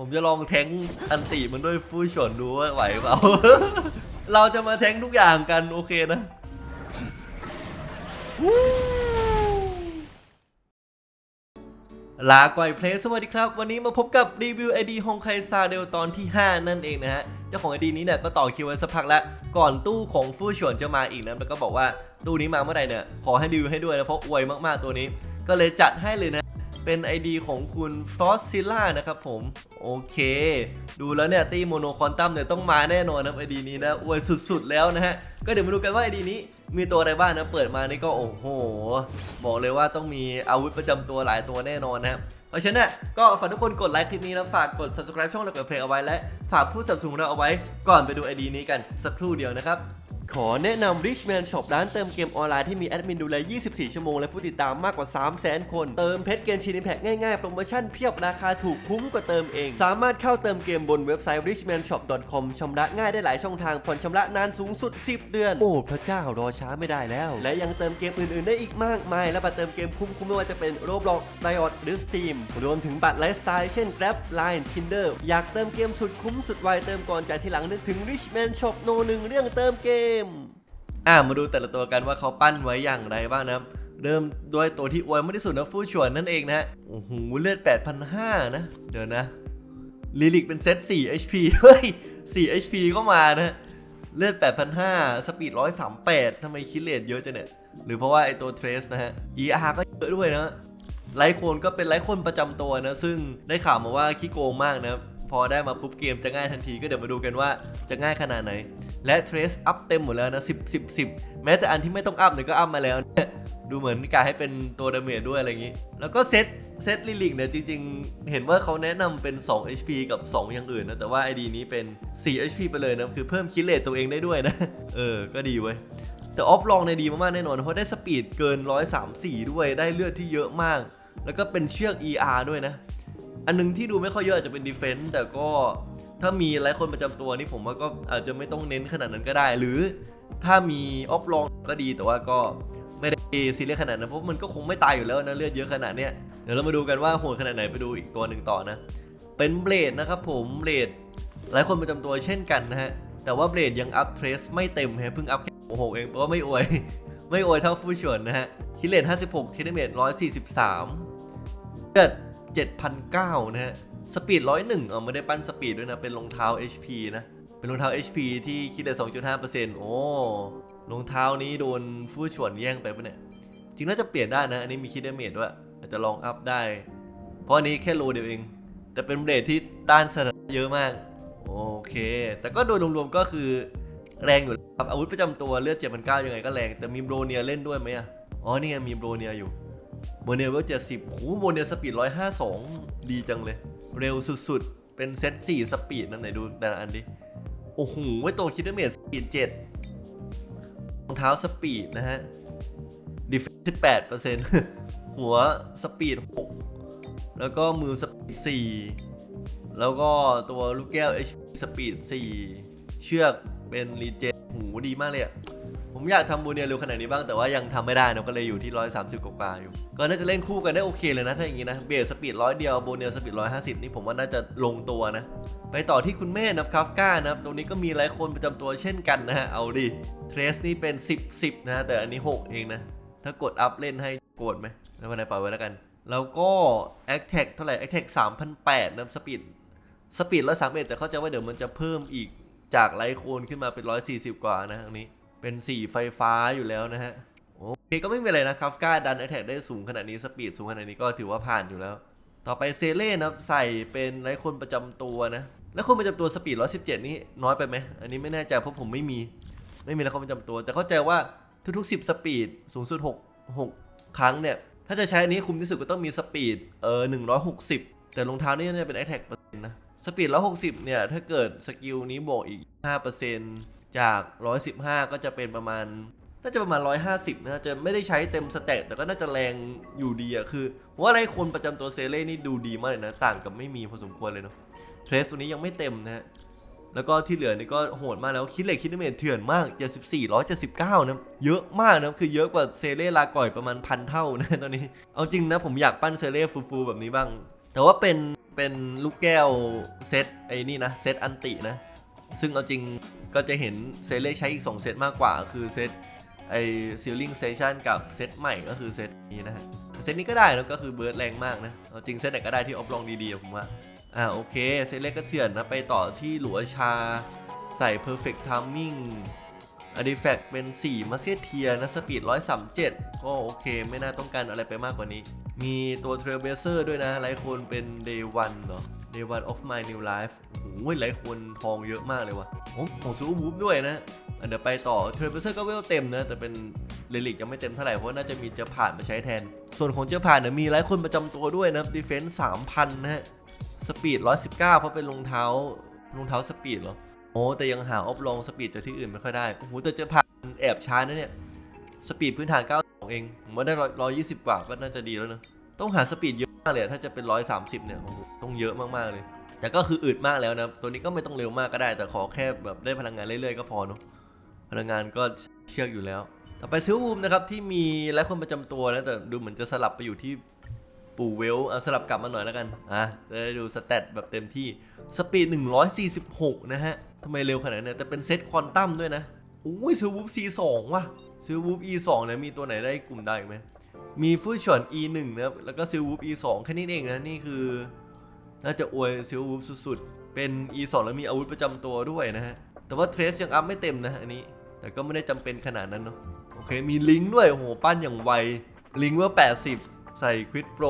ผมจะลองแทงอันติมันด้วยฟู่วนดูว่าไหวเปล่า เราจะมาแทงทุกอย่างกันโอเคนะลาก่อยเพลสสวัสดีครับ วันนี้มาพบกับรีวิวไอดีฮงไคซาเดลตอนที่ 5 นั่นเองนะฮะ เจ้าของไอดีนี้เนี่ยก็ต่อคิวไว้สักพักแล้ว ก่อนตู้ของฟู่ฉวนจะมาอีกนะแล้วก็บอกว่าตู้นี้มาเมื่อไหร่เนี่ย ขอให้รีวิวให้ด้วยนะ เพราะอวยมากๆตัวนี้ ก็เลยจัดให้เลยนะ เป็น ID ของคุณฟอสซิล่านะครับผม โอเค ดูแล้วเนี่ย ตีโมโนคอนตัมเนี่ยต้องมาแน่นอนนะ ID นี้นะอวยสุดๆแล้วนะฮะ ก็เดี๋ยวมาดูกันว่า ID นี้มีตัวอะไรบ้างนะ เปิดมานี่ก็โอ้โห บอกเลยว่าต้องมีอาวุธประจำตัวหลายตัวแน่นอนนะครับเพราะฉะนั้นก็ฝากทุกคนกดไลค์คลิปนี้นะฝากกด subscribe ช่องเราเกิดเพลงเอาไว้และฝากผู้สนับสนุนเราเอาไว้ ก่อนไปดู ID นี้กันสักครู่เดียวนะครับ ขอแนะนำ Richman Shop ร้านเติมเกมออนไลน์ที่มีแอดมินดูแล 24 ชั่วโมง และผู้ติดตามมากกว่า 300,000 คน เติมเพชรเกมชินิแพ็กง่ายๆ โปรโมชั่นเพียบราคาถูกคุ้มกว่าเติมเอง สามารถเข้าเติมเกมบนเว็บไซต์ richmanshop.com ชำระง่ายได้หลายช่องทาง ผ่อนชำระนานสูงสุด 10 เดือน โอ้ พระเจ้ารอช้าไม่ได้แล้ว และยังเติมเกมอื่นๆ ได้อีกมากมาย และบัตรเติมเกมคุ้มๆไม่ว่าจะเป็น Roblox Riot หรือ Steam รวมถึงบัตรไลฟ์สไตล์เช่น Grab Line Tinder อยากเติมเกมสุดคุ้มสุดไวเติมก่อนจ่ายทีหลังนึกถึง Richman Shop โนหนึ่งเรื่องเติมเกมอะมาดูแต่ละตัวกันว่าเขาปั้นไว้อย่างไรบ้างนะครับ เริ่มด้วยตัวที่อวยมากที่สุดนะฟู่ชวนนั่นเองนะฮะโอ้โหเลือด 8,500 นะ เดี๋ยวนะลิลิกเป็นเซต 4 HP เฮ้ย 4 HP ก็มานะเลือด 8,500 สปีด 138ทำไมคิดเลทเยอะจังเนี่ย หรือเพราะว่าไอตัวเทรสนะฮะ ER ก็เยอะด้วยนะไลท์โคนก็เป็นไลท์โคนประจำตัวนะ ซึ่งได้ข่าวมาว่าขี้โกงมากนะครับ พอได้มาปุ๊บเกมจะง่ายทันทีก็เดี๋ยวมาดูกันว่าจะง่ายขนาดไหน และเทรสอัพเต็มหมดแล้วนะ 10 10 10 แม้แต่อันที่ไม่ต้องอัพเนี่ยก็อัพมาแล้ว ดูเหมือนกายให้เป็นตัวดาเมจด้วยอะไรอย่างนี้ แล้วก็เซตเซตลิลิกเนี่ยจริงๆ เห็นว่าเขาแนะนำเป็น 2 HP กับ 2 อย่างอื่นนะ แต่ว่า ID นี้เป็น 4 HP ไปเลยนะ คือเพิ่มคิดเลทตัวเองได้ด้วยนะ เออ ก็ดีเว้ยแต่ออฟลองในดีมากๆแน่นอน เพราะได้สปีดเกิน 134 ด้วยได้เลือดที่เยอะมาก แล้วก็เป็นเชือก ER ด้วยนะ อันนึงที่ดูไม่ค่อยเยอะอาจจะเป็นดีเฟนต์แต่ก็ถ้ามีหลายคนประจำตัวนี่ผมว่าก็อาจจะไม่ต้องเน้นขนาดนั้นก็ได้ หรือถ้ามีออฟลองก็ดีแต่ว่าก็ไม่ได้ซีเรียสขนาดนั้นเพราะมันก็คงไม่ตายอยู่แล้วนะเลือดเยอะขนาดเนี้ยเดี๋ยวเรามาดูกันว่าโหดขนาดไหนไปดูอีกตัวหนึ่งต่อนะ เป็นเบลดนะครับผมเบลดหลายคนประจำตัวเช่นกันนะฮะแต่ว่าเบลดยังอัพเทรสไม่เต็มฮะเพิ่งอัพแค่โอ้โหเองเพราะว่าไม่อวย ไม่อวยเท่าฟูชวนนะฮะคิเลน56คิเลเมต143เลือด 7,009นะฮะ สปีด 101 เอาไม่ได้ปั้นสปีดด้วยนะ เป็นรองเท้า HP นะ เป็นรองเท้า HP ที่คิดได้2.5%โอ้รองเท้านี้โดนฟู่ฉวนแย่งไปปะเนี่ย จริงน่าจะเปลี่ยนได้นะ อันนี้มีคิดได้เมจด้วยอาจจะลองอัพได้ เพราะอันนี้แค่โลเดียวเอง แต่เป็นเบรดที่ต้านสถานเยอะมาก โอเค แต่ก็โดยรวมๆก็คือแรงอยู่ครับอาวุธประจำตัวเลือด7,900ยังไงก็แรง แต่มีโบรเนียเล่นด้วยไหมอะ อ๋อนี่ไงมีโบรเนียอยู่ มเนลเวลเจ็ดสิบโหโมเนลสปีดร้อยห้าสองดีจังเลย เร็วสุดๆ เป็นเซตสี่สปีดนั่นไหนดูแต่ละอันดิ โอ้โหไว้โตคิดได้เมจสปีดเจ็ดรองเท้าสปีดนะฮะดิฟสิบแปดเปอร์เซ็นต์หัวสปีดหกแล้วก็มือสปีดสี่แล้วก็ตัวลูกแก้ว HP สปีดสี่ เชือกเป็นรีเจนหูดีมากเลยอะผมอยากทำบูเนียเร็วขนาดนี้บ้างแต่ว่ายังทำไม่ได้นะก็เลยอยู่ที่ 130 กว่าๆอยู่ ก็น่าจะเล่นคู่กันได้โอเคเลยนะ ถ้าอย่างนี้นะเบสสปีดร้อยเดียวโบเนียสปีด150นี่ผมว่าน่าจะลงตัวนะ ไปต่อที่คุณแม่นะครับคาฟก้านะครับตรงนี้ก็มีหลายคนประจำตัวเช่นกันนะฮะเอาดิเทรสนี่เป็น 10 10นะแต่อันนี้ 6 เองนะ ถ้ากดอัพเล่นให้โกรธไหมไม่เป็นไรปล่อยไว้แล้วกัน แล้วก็แอคแท็กเท่าไหร่แอคแท็ก3,800นแปดนะสปีดสปีด131แต่เข้าใจว่าเดี๋ยวมันจะเพิ่มอีก จากไลโคนขึ้นมาเป็น 140 กว่านะตรงนี้ เป็นสีไฟฟ้าอยู่แล้วนะฮะ โอเคก็ไม่มีอะไรนะครับกล้าดันแอ t แทกได้สูงขนาดนี้สปีดสูงขนาดนี้ก็ถือว่าผ่านอยู่แล้ว ต่อไปเซเล่นะครับใส่เป็นไรคนประจำตัวนะแล้วคนประจำตัวสปีด 117 นี่น้อยไปไหม อันนี้ไม่แน่ใจเพราะผมไม่มี ไม่มีไรคนประจำตัว แต่เข้าใจว่าทุกๆ 10 สปีดสูงสุด 6 6 ครั้งเนี่ย ถ้าจะใช้อันนี้คุ้มที่สุดก็ต้องมีสปีดเออ160 แต่รองเท้านี่น่าจะเป็นแอ t แทกเปอร์เซ็นต์นะ สปีด160เนี่ย ถ้าเกิดสกิลนี้บวกอีก5%จาก115ก็จะเป็นประมาณ น่าจะประมาณ150นะจะไม่ได้ใช้เต็มสเตตแต่ก็น่าจะแรงอยู่ดีอะคือว่าอะไรคนประจำตัวเซเล่นี่ดูดีมากเลยนะ ต่างกับไม่มีพอสมควรเลยเนาะเทรสตัวนี้ยังไม่เต็มนะฮะแล้วก็ที่เหลือนี่ก็โหดมากแล้วคิดเหล็กคิดเมทเถื่อนมาก 74 179 นะเยอะมากนะคือเยอะกว่าเซเล่ลาก่อยประมาณพันเท่านะตอนนี้ เอาจริงนะผมอยากปั้นเซเล่ฟูๆแบบนี้บ้าง แต่ว่าเป็น เป็นลูกแก้วเซตไอ้นี่นะเซตอันตินะ ซึ่งเอาจริงก็จะเห็นเซเล่ใช้อีก 2 เซตมากกว่า คือเซตไอ้ซีลิงเซชันกับเซตใหม่ก็คือเซตนี้นะฮะเซตนี้ก็ได้แล้วก็คือเบิร์ดแรงมากนะเอาจริงเซตไหนก็ได้ที่ออฟลองดีๆผมว่าอ่าโอเคเซตเล็กก็เถื่อนนะไปต่อที่หลัวชาใส่ perfect timing อดีแฟกเป็น 4 มาเซียเทียนะสปีด 137 ก็โอเค ไม่น่าต้องการอะไรไปมากกว่านี้ มีตัวเทรลเบเซอร์ด้วยนะ หลายคนเป็น day one เนาะ day one of my new life โอ้โหลายคนทองเยอะมากเลยว่ะโอ้ของซูวูฟด้วยนะเดี๋ยวไปต่อเทรลเบเซอร์ก็เวลเต็มนะ แต่เป็นเรลิกยังไม่เต็มเท่าไหร่ เพราะน่าจะมีเจอผ่านมาใช้แทน ส่วนของเจอผ่านเนี่ยมีหลายคนประจำตัวด้วยนะดีเฟนส์3,000นนะฮะสปีด 119 เพราะเป็นรองเท้ารองเท้าสปีดเหรอ อ้แต่ยังหาออฟลงสปีดจากที่อื่นไม่ค่อยได้ โอ้โหแต่เจะผ่านแอบช้านะเนี่ย สปีดพื้นฐาน92เองผมว่าได้120กว่าก็น่าจะดีแล้วเนอะต้องหาสปีดเยอะมากเลยถ้าจะเป็น130เนี่ยโอ้โหต้องเยอะมากๆเลย แต่ก็คืออึดมากแล้วนะ ตัวนี้ก็ไม่ต้องเร็วมากก็ได้ แต่ขอแค่แบบได้พลังงานเรื่อยๆก็พอเนอะพลังงานก็เชือกอยู่แล้ว ต่อไปซิลวูมนะครับที่มีหลายคนประจำตัวนะแต่ดูเหมือนจะสลับไปอยู่ที่ ปู่เวลเอาสลับกลับมาหน่อยแล้วกันอะจะได้ดูสเตตแบบเต็มที่สปีด 146 นะฮะทำไมเร็วขนาดนั้นเนี่ยแต่เป็นเซตควอนตัมด้วยนะอุ้ยซิลวูฟ C2 ว่ะซิลวูฟ E2 เนี่ยมีตัวไหนได้กลุ่มได้อีกไหมมีฟูชอน E1 นะครับแล้วก็ซิลวูฟ E2 แค่นี้เองนะนี่คือ น่าจะอวยซิลวูฟสุดๆ เป็น E2 แล้วมีอาวุธประจำตัวด้วยนะฮะแต่ว่าเทรสยังอัพไม่เต็มนะอันนี้ แต่ก็ไม่ได้จำเป็นขนาดนั้นเนาะโอเคมีลิงก์ด้วยโอ้โหปั้นอย่างไวลิงก์ว่า 80 ใส่ควิดโปร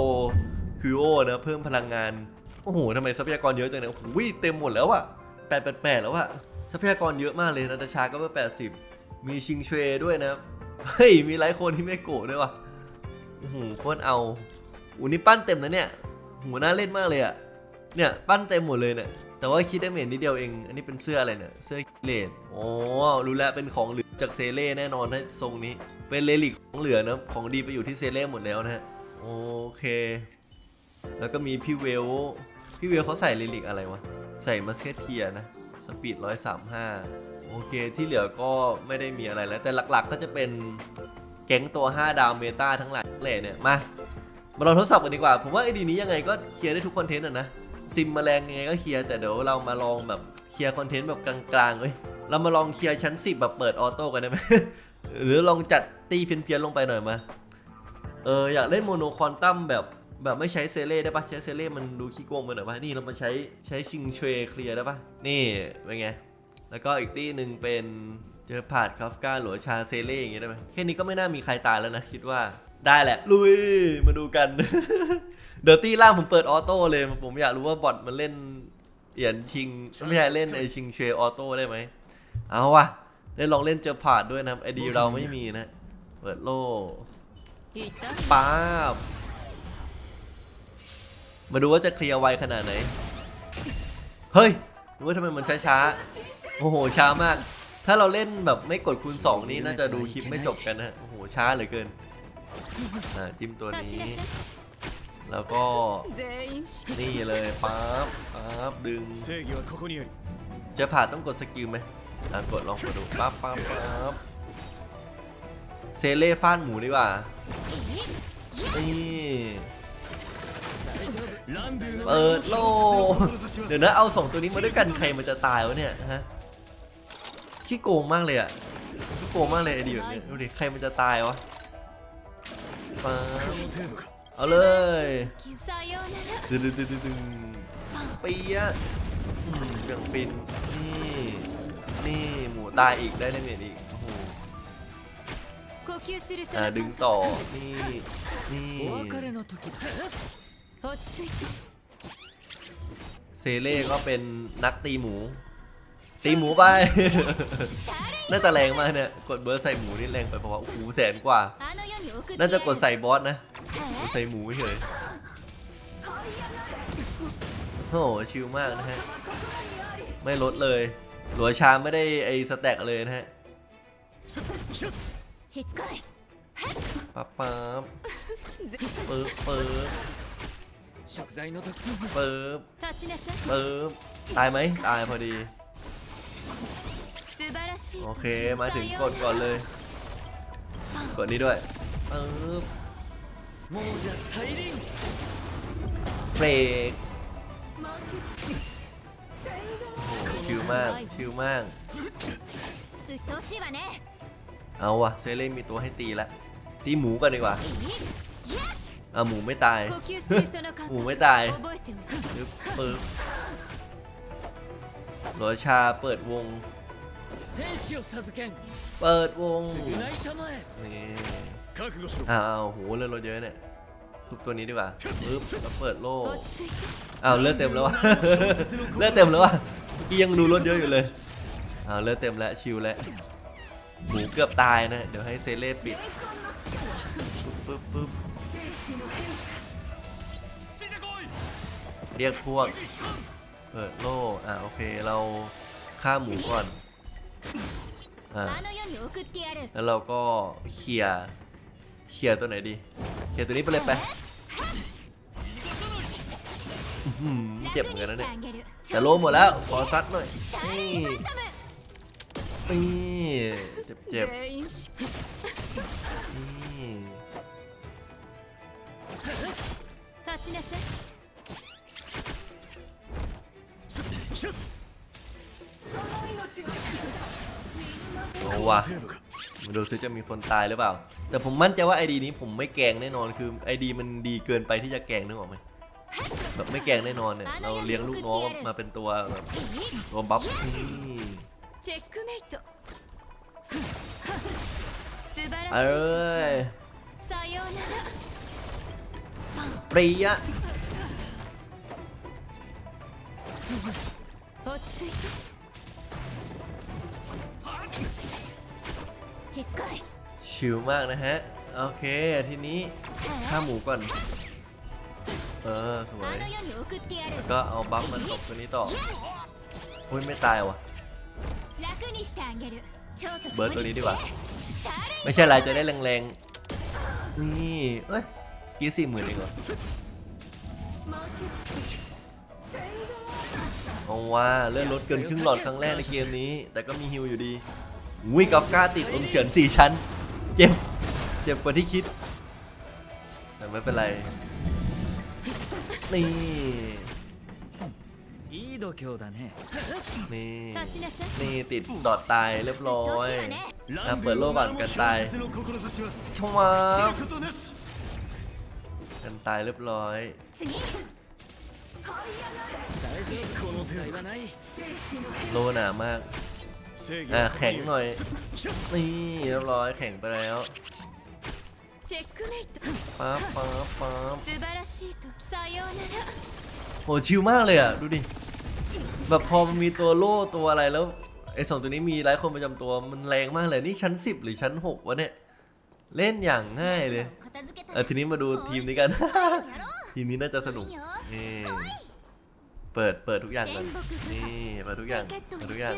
คิโอนะเพิ่มพลังงาน โอ้โหทำไมทรัพยากรเยอะจังเนี่ยโอ้โหเต็มหมดแล้วอะ888แปล้วอะทรัพยากรเยอะมากเลยนะแต่ชาก็เพิ่ม80มีชิงเชวด้วยนะเฮ้ยมีหลายคนที่ไม่โกรธด้วยว่ะโอ้โหโคตรเอาอูนี่ปั้นเต็มนะเนี่ยหัวหน้าเล่นมากเลยอะเนี่ยปั้นเต็มหมดเลยเนี่ยแต่ว่าคิดได้เมนนิดเดียวเอง อันนี้เป็นเสื้ออะไรเนี่ย เสื้อเลดโอ้รู้แล้ว เป็นของเหลือจากเซเล่แน่นอนนะทรงนี้ เป็นเลลิกของเหลือนะ ของดีไปอยู่ที่เซเล่หมดแล้วนะฮะ โอเค แล้วก็มีพี่เวล พี่เวลเขาใส่เลลิกอะไรวะ ใส่มาสเกตเทียนะ สปีด135โอเค ที่เหลือก็ไม่ได้มีอะไรแล้ว แต่หลักๆก็จะเป็นแก๊งตัว 5 ดาวเมตาทั้งหลายเลยเนี่ย มา มาลองทดสอบกันดีกว่า ผมว่าไอดีนี้ยังไงก็เคลียร์ได้ทุกคอนเทนต์อะนะ ซิมแมลงยังไงก็เคลียร์ แต่เดี๋ยวเรามาลองแบบเคลียร์คอนเทนต์แบบกลางๆเว้ย เรามาลองเคลียร์ชั้น 10 แบบเปิดออโต้กันได้ไหม หรือลองจัดตีเพี้ยนๆลงไปหน่อยมา เอออยากเล่นโมโนควอนตัมแบบแบบไม่ใช้เซเล่ได้ปะใช้เซเล่มันดูขี้โกงไปหน่อยปะนี่เรามาใช้ใช้ชิงเชวเคลียร์ได้ปะนี่เป็นไง แล้วก็อีกตีหนึ่งเป็นเจอผาดคาฟกาหรือชาเซเล่อย่างเงี้ยได้ไหมแค่นี้ก็ไม่น่ามีใครตายแล้วนะคิดว่าได้แหละ ลุยมาดูกันเดี๋ยวตีล่างผมเปิดออโต้เลย ผมอยากรู้ว่าบอทมันเล่นเหรียญชิง ไม่ใช่เล่นไอชิงเชวออโต้ได้ไหมเอาวะได้ลองเล่นเจอผาดด้วยนะไอดีเราไม่มีนะ เปิดโล่ ป้าบมาดูว่าจะเคลียร์ไวขนาดไหน เฮ้ยรู้ว่าทำไมมันช้าๆ โอ้โห ช้ามาก ถ้าเราเล่นแบบไม่กดคูณ 2 นี่น่าจะดูคลิปไม่จบกันนะ โอ้โห ช้าเหลือเกิน อ่า จิ้มตัวนี้ แล้วก็ นี่เลยปั๊บปั๊บดึงจะผ่าต้องกดสกิลไหมลองกดลองกดดูปั๊บปั๊บปั๊บ เซเล่ฟาดหมูดีกว่านี่เปิดโล เดี๋ยวนะเอาสองตัวนี้มาด้วยกันใครมันจะตายวะเนี่ยฮะขี้โกงมากเลยอะขี้โกงมากเลยไอเดียดูดิใครมันจะตายวะฟาเอาเลยดึงดึงดึงดึงปียะอย่างฟินนี่นี่หมูตายอีกได้ได้เมียอีกโอ้โห อ่ดึงต่อนี่นี่เซเล่ก็เป็นนักตีหมู ตีหมูไป น่าจะแรงมากเนี่ย กดเบอร์ใส่หมูนี่แรงไปเพราะว่าโอ้โหแสนกว่า น่าจะกดใส่บอสนะ ใส่หมูเฉยโอ้โหชิลมากนะฮะ ไม่ลดเลย หลัวชาไม่ได้ไอสแต็กเลยนะฮะ しつこい ปั๊บปั๊บปึ๊บปึ๊บ 食材の時 ปึ๊บ 立ちなさい ปึ๊บตายไหมตายพอดี 素晴らしい โอเค มาถึงกดก่อนเลย กดนี้ด้วยปึ๊บ 亡者再臨 เบรก โอ้โหชิลมาก ชิลมาก うっとうしいわね เอาวะเซเล่มีตัวให้ตีละตีหมูกันดีกว่าเอาหมูไม่ตาย หมูไม่ตายปึ๊บปึ๊บโรชาเปิดวง เปิดวงนี่อ้าวโหเลยเราเยอะเนี่ยทุบตัวนี้ดีกว่าปึ๊บแล้วเปิดโล่อ้าวเลือดเต็มแล้ววะเลือดเต็มแล้ววะพี่ยังดูรถเยอะอยู่เลยอ้าวเลือดเต็มแล้วชิวแล้ว หมูเกือบตายนะ เดี๋ยวให้เซเล่ปิดปึ๊บปึ๊บเรียกพวกเปิดโล่อะโอเคเราฆ่าหมูก่อนอะแล้วเราก็เขี่ยเขี่ยตัวไหนดีเขี่ยตัวนี้ไปเลยไปเจ็บเหมือนกันนะเนี่ยแต่โล่หมดแล้วขอซัดหน่อยนี่ นี่เจ็บเจ็บ 全員し นี่ 立ちなさい เอาว่ะ 程度か มาดูซิจะมีคนตายหรือเปล่า แต่ผมมั่นใจว่าไอดีนี้ผมไม่แกล้งแน่นอนคือไอดีมันดีเกินไปที่จะแกล้งนึกออกไหมแบบไม่แกล้งแน่นอนเนี่ยเราเลี้ยงลูกน้องมาเป็นตัวแบบตัวบัฟนี่ チェックメイト素晴 เอ้ らしい ย さようなら ปรียะ 落ち着いてしつこい ชิลมากนะฮะ โอเค ทีนี้ฆ่าหมูก่อน เออ สว あ ย の世に送ってやる ก็เอาบัฟมาตบตัวนี้ต่ออุ้ยไม่ตายว่ะ เบิร์ดตัวนี้ดีกว่า ไม่ใช่ไรจะได้แรงๆ นี่ เอ้ย กี่สี่หมื่นเองเหรอเอาว่าเลื่อนรถเกินครึ่งหลอดครั้งแรกในเกมนี้ แต่ก็มีฮิวอยู่ดีวิ่งกับกล้าติดลมเขียนสี่ชั้น เจ็บ เจ็บกว่าที่คิด แต่ไม่เป็นไร นี่ いい度胸だね นี่ 立ちなさい นี่ติดดอดตายเรียบร้อ 年 ย はね อ่ะเปิดโลกก่อนกันตาย の志は ชวา 知 บ ることなし กันตายเรียบร้อย 次大丈夫この程度はない โลหนามาก 正義 อ่ะ は แข็งหน่อย นี่เรียบร้อยแข็งไปแล้ว チェックメイト ป๊าบป๊าบป๊าบ 素晴らしい時さようなら โหชิลมากเลยอ่ะ ดูดิ แบบพอมันมีตัวโล่ตัวอะไรแล้วไอ้สองตัวนี้มีไลท์คนประจำตัวมันแรงมากเลยนี่ชั้นสิบหรือชั้นหกวะเนี่ยเล่นอย่างง่ายเลยเออทีนี้มาดูทีมนี้กัน ทีมนี้น่าจะสนุกนี่เปิดเปิดทุกอย่างกันนี่เปิดทุกอย่างเปิดทุกอย่าง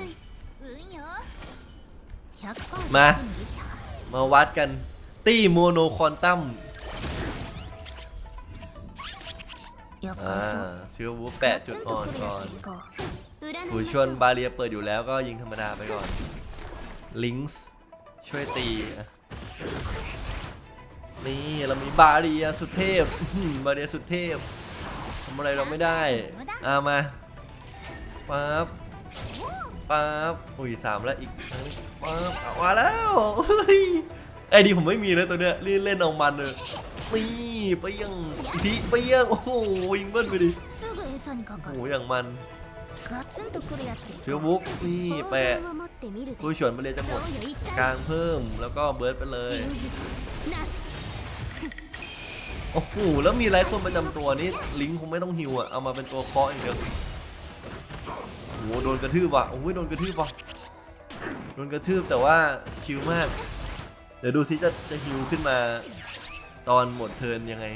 มา มาวัดกัน ตี้โมโนควอนตัม よ อ่าชื่อวูแปะจุดอ่อนก่อน 占い หู ま ช し วน ょう บาเรียเปิดอยู่แล้วก็ยิงธรรมดาไปก่อน ลิงส์ช่วยตีอ่ะนี่เรามีบาเรียสุดเทพอื้อหือบาเรียสุดเทพทำอะไรเราไม่ได้อามาปั๊บปั๊บอุ้ยสามแล้วอีกครั้งนึงปั๊บเอามาแล้วเฮ้ยไอ้ดีผมไม่มีเลยตัวเนี้ยเล่นเล่นเอามันเลย นี่ไปยังทีไปยังโอ้โหยิงเบิ้ลไปดิโอ้โหอย่างมันเชื้อบุกนี่แปะคุยชวนไปเลยจะหมดกลางเพิ่มแล้วก็เบิร์ดไปเลยโอ้โหแล้วมีหลายคนประจำตัวนี่ลิงคงไม่ต้องฮิวอะเอามาเป็นตัวเคาะอย่างเดียวโอ้โหโดนกระทืบว่ะโอ้ยโดนกระทืบว่ะโดนกระทืบแต่ว่าชิลมาก เดี๋ยวดูซิจะจะฮิวขึ้นมา ตอนหมดเทินยังไง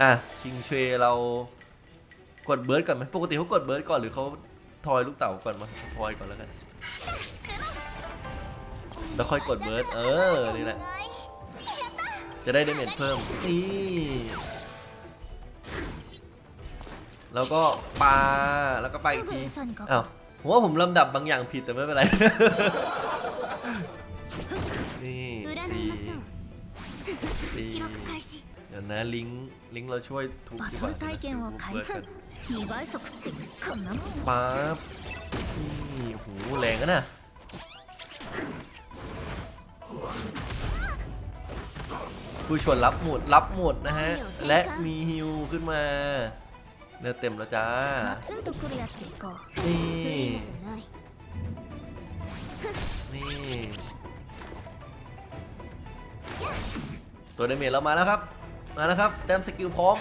อะคิงเชวเรากดเบิร์ดก่อนไหมปกติเขากดเบิร์ดก่อนหรือเขาทอยลูกเต่าก่อนมาทอยก่อนแล้วกันแล้วค่อยกดเบิร์ดเออนี่แหละ จะได้เดเมนเพิ่มนี่แล้วก็ปลาแล้วก็ไปอีกทีอ้าวผมว่าผมลำดับบางอย่างผิดแต่ไม่เป็นไรนี่ นะลิงลิงเราช่วยทุบดีกว่านะเดี๋ยวเบิร์ดกันป๊านี่โหแรงนะผู้ชวนรับหมดรับหมดนะฮะ และมีฮิวขึ้นมาเนื้อเต็มแล้วจ้านี่นี่ตัวเดเมจเรามาแล้วครับ มาแล้วครับเต็มสกิลพร้อม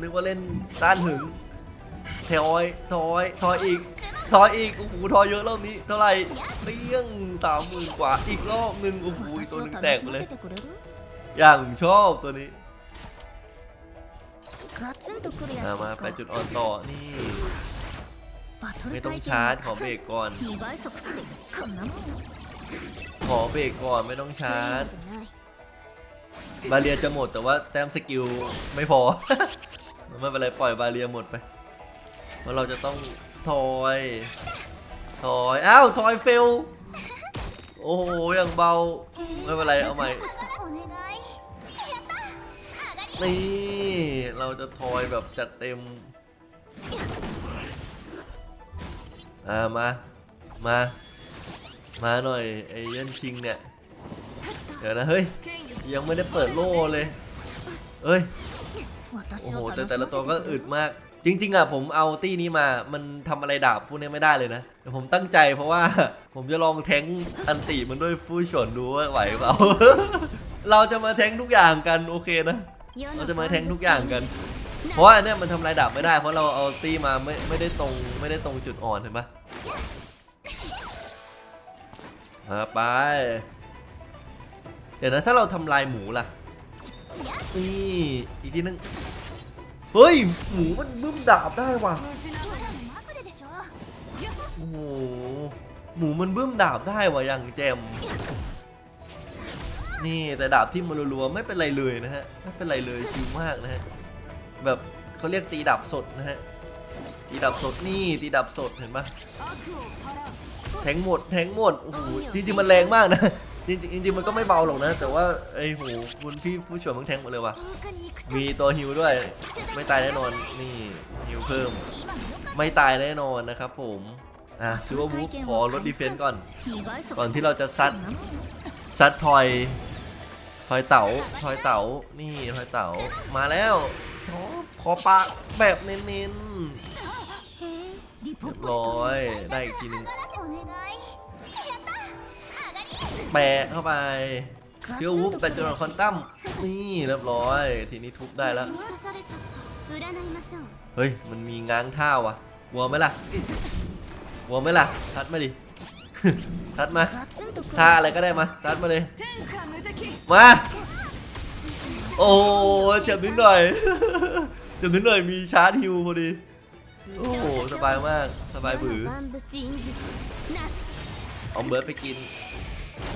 นึกว่าเล่นต้านหึงถอยทอยทอยอีกทอยอีกโอ้โหทอยเยอะรอบนี้เท่าไหร่เปี้ยงสามหมื่นกว่าอีกรอบหนึ่งโอ้โหตัวนึงแตกไปเลย อย่างชอบตัวนี้มาไปจุดอ่อนต่อนี่ไม่ต้องชาร์จขอเบรกก่อน ขอเบรกก่อนไม่ต้องชาร์จ บาเรียจะหมดแต่ว่าแต้มสกิลไม่พอ ไม่เป็นไรปล่อยบาเรียหมดไปเพราเราจะต้องทอยทอยอ้าวถอยเฟลโอ้โหยังเบาไม่เป็นไรเอาใหม่นี่เราจะทอยแบบจัดเต็มอ่ามามามาหน่อยไอ้เล่นชิงเนี่ยเดี๋ยวนะเฮ้ย ยังไม่ได้เปิดโล่เลย เอ้ย โอ้โหแต่แต่ละตัวก็อึดมาก จริง ๆอะผมเอาตี้นี้มา มันทำอะไรดาบพวกนี้ไม่ได้เลยนะแต่ผมตั้งใจเพราะว่า ผมจะลองแทงอันตีมันด้วยฟู่ชนดูว่าไหวเปล่า เราจะมาแทงทุกอย่างกันโอเคนะ เราจะมาแทงทุกอย่างกัน เพราะว่าเนี่ยมันทำลายดาบไม่ได้ เพราะเราเอาตี้มาไม่ไม่ได้ตรงไม่ได้ตรงจุดอ่อนเห็นปะไป เดี๋ยวนะถ้าเราทำลายหมูล่ะนี่อีกทีนึงเฮ้ย หมูมันบึ้มดาบได้ว่ะโอ้โหหมูมันบึ้มดาบได้ว่ะอย่างเจมนี่แต่ดาบที่มันรัวๆไม่เป็นไรเลยนะฮะไม่เป็นไรเลยชิวมากนะฮะแบบเขาเรียกตีดาบสดนะฮะตีดาบสดนี่ตีดาบสดเห็นปะ แทงหมดแทงหมดโอ้โหจริงๆมันแรงมากนะจริงจริงมันก็ไม่เบาหรอกนะ แต่ว่าไอ้โหคุณพี่ผู้ช่วยมึงแทงหมดเลยว่ะมีตัวฮิวด้วย ไม่ตายแน่นอนนี่ฮิวเพิ่ม ไม่ตายแน่นอนนะครับผมอะซิวบุ๊คขอลดดีเฟนต์ก่อน ก่อนที่เราจะซัดซัดทอยทอยเต๋าทอยเต๋านี่ทอยเต๋ามาแล้วขอขอปะแบบเน้นๆ ร้อย ได้กทีนแปะเข้าไปเชื่อวุ้บแต่จนคอนตั้มนี่เรียบร้อย ทีนี้ทุบได้แล้ว เฮ้ย มันมีง้างท่าว่ะกลัวไหมล่ะกลัวไหมล่ะ ทัดมาดิ ทัดมา ท่าอะไรก็ได้มา ทัดมาเลย มา โอ้เจ็บนิดหน่อย เจ็บนิดหน่อยมีชาร์จฮิวพอดี โอ้โหสบายมากสบายบือเอาเบิร์ดไปกิน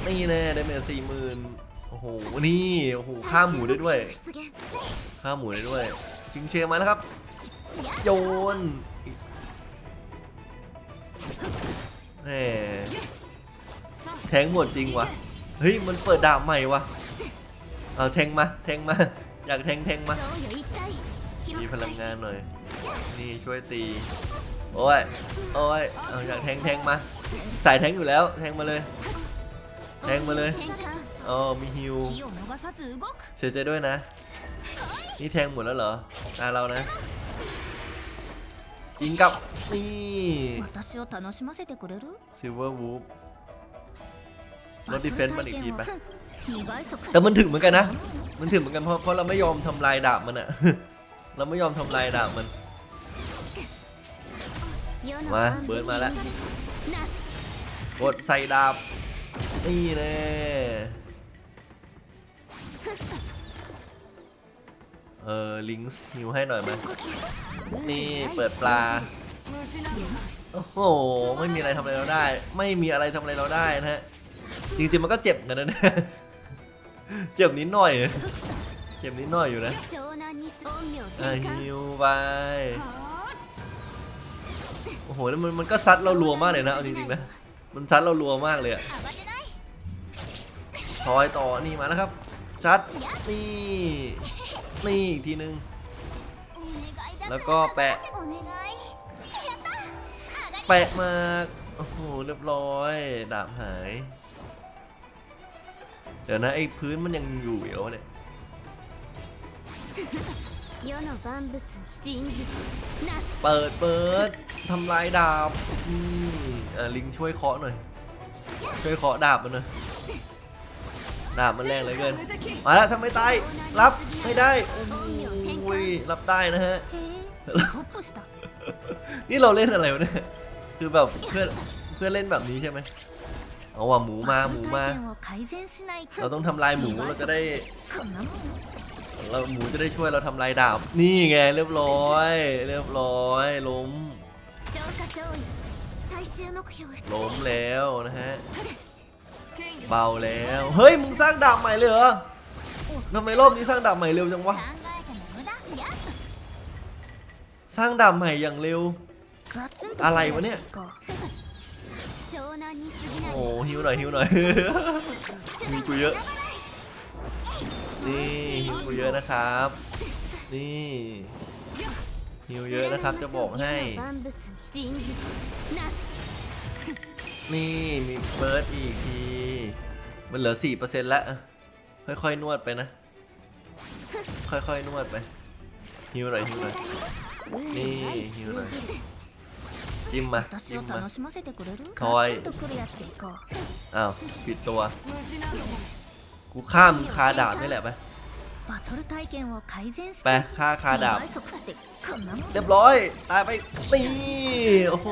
นี่แน่ได้เมสี่หมื่นโอ้โหนี่โอ้โหฆ่าหมูได้ด้วยฆ่าหมูได้ด้วย ชิงเชมาแล้วครับ โยนแหมแทงหมดจริงวะเฮ้ยมันเปิดดาบใหม่วะเอาแทงมาแทงมาอยากแทงแทงมา มีพลังงานหน่อย นี่ช่วยตี โอ้ย โอ้ย เอาอยากแทงแทงมา สายแทงอยู่แล้ว แทงมาเลย แทงมาเลยอ๋อมีฮิว เสียใจด้วยนะ นี่แทงหมดแล้วเหรอตาเรานะ ยิงกลับ นี่ซิลเวอร์วูฟลดดีเฟนต์มันอีกทีไปแต่มันถึงเหมือนกันนะ มันถึงเหมือนกันเพราะเพราะเราไม่ยอมทำลายดาบมันอะ เราไม่ยอมทำลายดาบมัน มาเบิร์ดมาแล้วกดใส่ดาบ นี่เลยเออลิงส์หิวให้หน่อยไหมนี่เปิดปลา โอ้โห ไม่มีอะไรทำอะไรเราได้ ไม่มีอะไรทำอะไรเราได้นะฮะ จริงๆมันก็เจ็บกันนะเนี่ย เจ็บนิดหน่อย ก็บนิดหน่อยอยู่นะอ่ฮิวไปโอ้โหแล้วมันมันก็ซัดเรารัวมากเลยนะเอาจริงๆนะมันซัดเรารัวมากเลยอะถอยต่อนี่มาแล้วครับซัดนี่นี่อีกทีนึงแล้วก็แปะ แปะมาโอ้โหเรียบร้อยดาบหาย เดี๋ยวนะไอ้พื้นมันยังอยู่เหรอเนี่ย 世の万物人術なす เปิดเปิดทำลายดาบอืมอ่ะลิงช่วยเคาะหน่อย ช่วยเคาะดาบมันหน่อยดาบมันแรงเหลยเกิน มาแล้วทำไมตาย รับไม่ได้โอ้ยรับได้นะฮะ へえホップした นี่เราเล่นอะไรวะเนี่ย คือแบบเพื่อนเพื่อนเล่นแบบนี้ใช่ไหมเอาว่ะหมูมาหมูมา を改善しないと เราต้องทำลายหมูเราจะได้ こんなもん เราหมูจะได้ช่วยเราทำลายดาบ นี่ไงเรียบร้อย เรียบร้อยล้ม ล้มแล้วนะฮะ เบาแล้ว เฮ้ยมึงสร้างดาบใหม่เลยเหรอทำไมรอบนี้สร้างดาบใหม่เร็วจังวะ สร้างดาบใหม่อย่างเร็ว อะไรวะเนี่ย โอ้หิวหน่อยหิวหน่อยมีกูเยอะ นี่ฮิวเยอะนะครับ นี่ฮิวเยอะนะครับจะบอกให้ นี่มีเบิร์ดอีกที มันเหลือสี่เปอร์เซ็นต์แล้ว ค่อยๆ นวดไปนะ ค่อยๆ นวดไปฮิวหน่อยฮิวหน่อยนี่ฮิวหน่อยจิ้มมาจิ้มมาคอยอ้าวปิดตัว กูฆ่ามึงคาดาบนี่แหละไปไปฆ่าคาดาบ เรียบร้อย ตายไปตีโอ้โห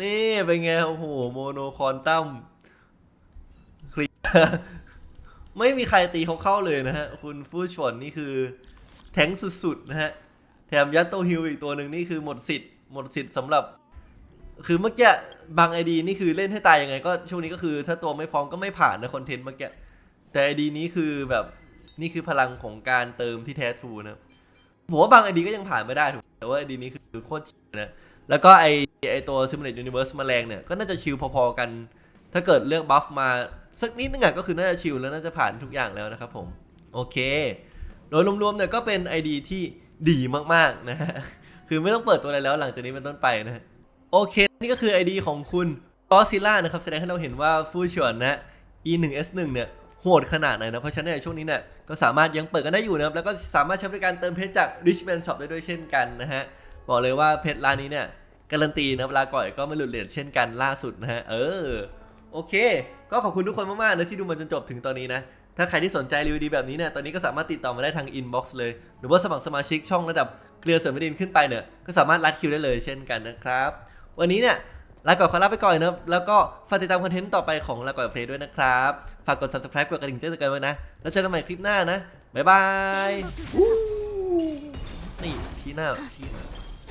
นี่เป็นไง โอ้โห โมโนคอนตัมคลิปไม่มีใครตีเขาเข้าเลยนะฮะ คุณฟูชอนนี่คือ แทงสุด ๆ นะฮะ แถมยัตโตฮิวอีกตัวหนึ่งนี่คือหมดสิทธิ์ หมดสิทธิ์สำหรับ คือเมื่อกี้ บางไอดีนี่คือเล่นให้ตายยังไงก็ช่วงนี้ก็คือ ถ้าตัวไม่พร้อมก็ไม่ผ่านนะคอนเทนต์เมื่อกี้แต่ไอดีนี้คือแบบนี่คือพลังของการเติมที่แท้ทรูนะผมว่าบางไอดีก็ยังผ่านไม่ได้ถูกแต่ว่าไอดีนี้คือโคตรชิลนะแล้วก็ไอไอตัว Simulate Universe แมลงเนี่ยก็น่าจะชิลพอๆกัน ถ้าเกิดเลือกบัฟมาสักนิดนึงอะก็คือน่าจะชิลแล้วน่าจะผ่านทุกอย่างแล้วนะครับผมโอเค โดยรวมๆเนี่ยก็เป็น ID ที่ดีมากๆนะฮะคือไม่ต้องเปิดตัวอะไรแล้วหลังจากนี้เป็นต้นไปนะฮะ โอเค นี่ก็คือ ID ของคุณกอซิล่านะครับ แสดงให้เราเห็นว่าฟูชวนนะ E1S1 เนี่ยโหดขนาดไหนนะ เพราะฉะนั้นในช่วงนี้เนี่ยก็สามารถยังเปิดกันได้อยู่นะครับ แล้วก็สามารถใช้บริการเติมเพชรจาก Richman Shop ได้ด้วยเช่นกันนะฮะ บอกเลยว่าเพชรร้านนี้เนี่ยการันตีนะเวลาก่อยก็ไม่หลุดเลทเช่นกันล่าสุดนะฮะ เออ โอเค ก็ขอบคุณทุกคนมากๆนะที่ดูมาจนจบถึงตอนนี้นะ ถ้าใครที่สนใจรีวิวดีแบบนี้เนี่ย ตอนนี้ก็สามารถติดต่อมาได้ทาง inbox เลย หรือว่าสมัครสมาชิกช่องระดับเกลือเสริมวิตามินขึ้นไปเนี่ย ก็สามารถรัดคิวได้เลยเช่นกันนะครับ วันนี้เนี่ยลาก่อนขอลาไปก่อนนะครับแล้วก็ฝากติดตามคอนเทนต์ต่อไปของลาก่อนเพลย์ด้วยนะครับ ฝากกด subscribe กดกระดิ่งแจ้งเตือนกันไว้นะ แล้วเจอกันใหม่คลิปหน้านะ บ๊ายบาย นี่ชี้หน้าชี้